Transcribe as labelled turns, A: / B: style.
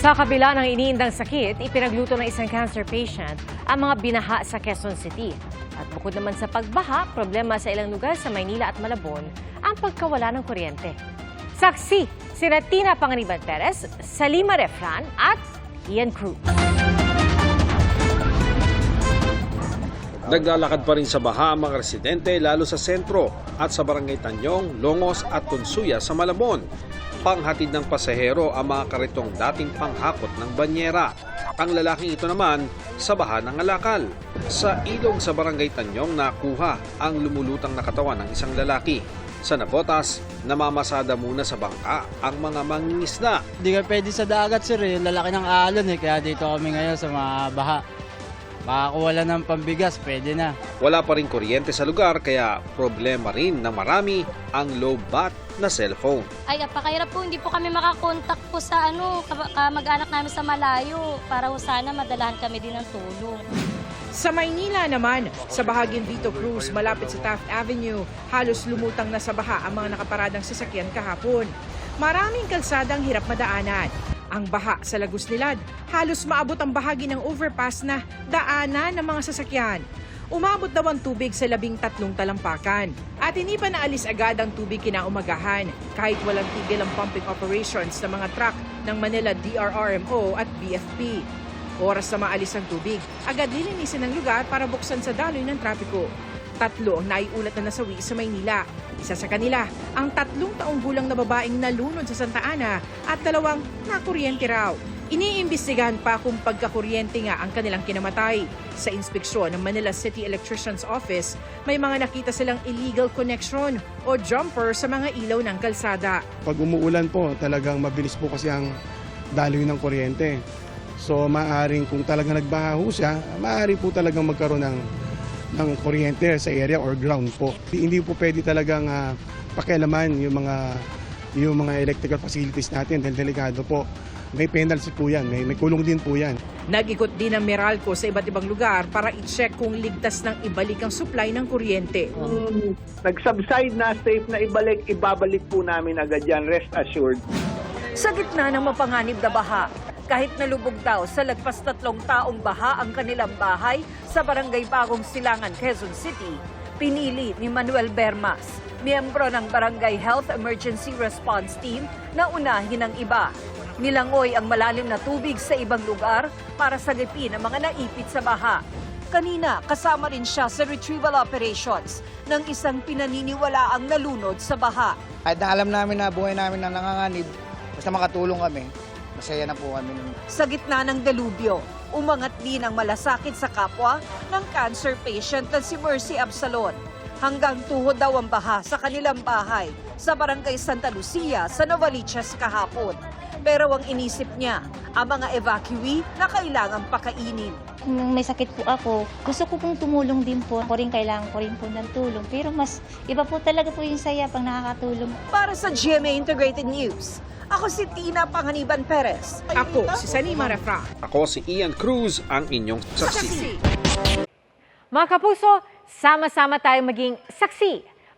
A: Sa kabila ng iniindang sakit, ipinagluto ng isang cancer patient ang mga binaha sa Quezon City. At bukod naman sa pagbaha, problema sa ilang lugar sa Maynila at Malabon ang pagkawala ng kuryente. Saksi, sina Tina Panganiban Perez, Salima Refran at Ian Cruz.
B: Naglalakad pa rin sa baha ang mga residente lalo sa sentro at sa barangay Tanyong, Longos at Tunsuya sa Malabon. Panghatid ng pasahero ang mga karitong dating panghakot ng banyera. Ang lalaking ito naman sa baha ng alakal. Sa ilog sa barangay Tanyong nakuha ang lumulutang na katawan ng isang lalaki. Sa Nabotas, namamasada muna sa bangka ang mga mangingisda.
C: Hindi ka pwede sa dagat sir eh. Lalaki ng alon eh. Kaya dito kami ngayon sa mga baha. Makakuwala ng pambigas, pwede na.
B: Wala pa rin kuryente sa lugar kaya problema rin ng marami ang low bat na cellphone.
D: Ay, napakahirap po. Hindi po kami makakontak po sa ano, ka- kamag-anak namin sa malayo. Para sana madalahan kami din ng tulong.
E: Sa Maynila naman, sa bahaging Vito Cruz malapit sa Taft Avenue, halos lumutang na sa baha ang mga nakaparadang sasakyan kahapon. Maraming kalsadang hirap madaanan. Ang baha sa Lagos Nilad, halos maabot ang bahagi ng overpass na daanan ng mga sasakyan. Umabot daw ang tubig sa labing tatlong talampakan. At hindi pa naalis agad ang tubig kinaumagahan kahit walang tigil ang pumping operations ng mga truck ng Manila DRRMO at BFP. Oras na maalis ang tubig, agad lilinisin ang lugar para buksan sa daloy ng trapiko. Tatlo ang naiulat na nasawi sa Maynila. Isa sa kanila, ang tatlong taong gulang na babaeng nalunod sa Santa Ana at dalawang nakuryente raw. Iniimbestigahan pa kung pagkakuryente nga ang kanilang kinamatay. Sa inspeksyon ng Manila City Electrician's Office, may mga nakita silang illegal connection o jumper sa mga ilaw ng kalsada.
F: Pag umuulan po, talagang mabilis po kasi ang daloy ng kuryente. So maaaring kung talagang nagbaha ho siya, maaari po talagang magkaroon ng, ng kuryente sa area or ground po. Hindi po pwede talagang ah, pakialaman yung mga yung mga electrical facilities natin dahil delikado po. May penalty po yan, may, may kulong din po yan.
E: Nag-ikot din ang Meralco sa iba't ibang lugar para i-check kung ligtas ng ibalik ang supply ng kuryente.
G: Kung nag-subside na, safe na ibalik, ibabalik po namin agad yan, rest assured.
H: Sa gitna ng mapanganib na baha, kahit nalubog daw sa lagpas tatlong taong baha ang kanilang bahay sa barangay Bagong Silangan, Quezon City, pinili ni Manuel Bermas, miyembro ng Barangay Health Emergency Response Team na unahin ang iba. Nilangoy ang malalim na tubig sa ibang lugar para sagipin ang mga naipit sa baha. Kanina, kasama rin siya sa retrieval operations ng isang pinaniniwalaang nalunod sa baha.
I: Kahit na alam namin na buhay namin na nanganganib, basta makatulong kami, masaya na po kami.
H: Sa gitna ng delubyo, umangat din ang malasakit sa kapwa ng cancer patient na si Mercy Absalon. Hanggang tuhod daw ang baha sa kanilang bahay sa barangay Santa Lucia sa Novaliches kahapon. Pero ang inisip niya, ang mga evacuee na kailangang pakainin.
J: Nung may sakit po ako, gusto ko pong tumulong din po. Ako rin kailangan ko rin po ng tulong. Pero mas iba po talaga po yung saya pag nakakatulong.
H: Para sa GMA Integrated News, ako si Tina Panganiban Perez.
E: Ako, si Salima Refra.
B: Ako si Ian Cruz, ang inyong saksi.
A: Mga kapuso, sama-sama tayong maging saksi.